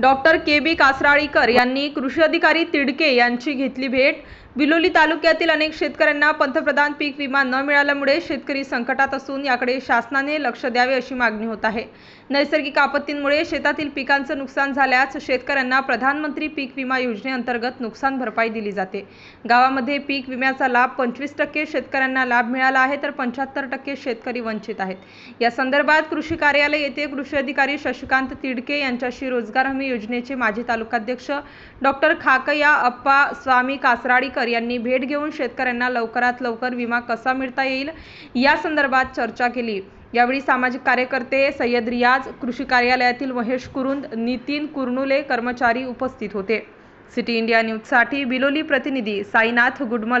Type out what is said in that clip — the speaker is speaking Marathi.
Doctor K B Kasralikar यांनी कृषी अधिकारी तिडके यांची घेतली भेट. बिलोली तालुक्यातील अनेक शेतकऱ्यांना पंतप्रधान पीक विमा न मिळाल्यामुळे शेतकरी संकटात असून याकडे शासनाने लक्ष द्यावे अशी मागणी होत आहे. नैसर्गिक आपत्तींमुळे शेतातील पिकांचं नुकसान झाल्यास शेतकऱ्यांना प्रधानमंत्री पीक विमा योजनेअंतर्गत नुकसान भरपाई दिली जाते. गावामध्ये पीक विम्याचा लाभ पंचवीस टक्के शेतकऱ्यांना लाभ मिळाला आहे तर पंच्याहत्तर टक्के शेतकरी वंचित आहेत. या संदर्भात कृषी कार्यालय येथे कृषी अधिकारी शशिकांत तिडके यांच्याशी रोजगार हमी योजनेचे माजी तालुकाध्यक्ष डॉक्टर खाकया अप्पा स्वामी कासराडीकर यांनी भेट घेऊन शेतकऱ्यांना लवकरात लवकर विमा कसा मिळता येईल या संदर्भात चर्चा केली. यावेळी सामाजिक कार्यकर्ते सय्यद रियाज कृषी कार्यालयातील महेश कुरुंद नितीन कुर्नुले कर्मचारी उपस्थित होते. सिटी इंडिया न्यूजसाठी बिलोली प्रतिनिधी साईनाथ गुडमल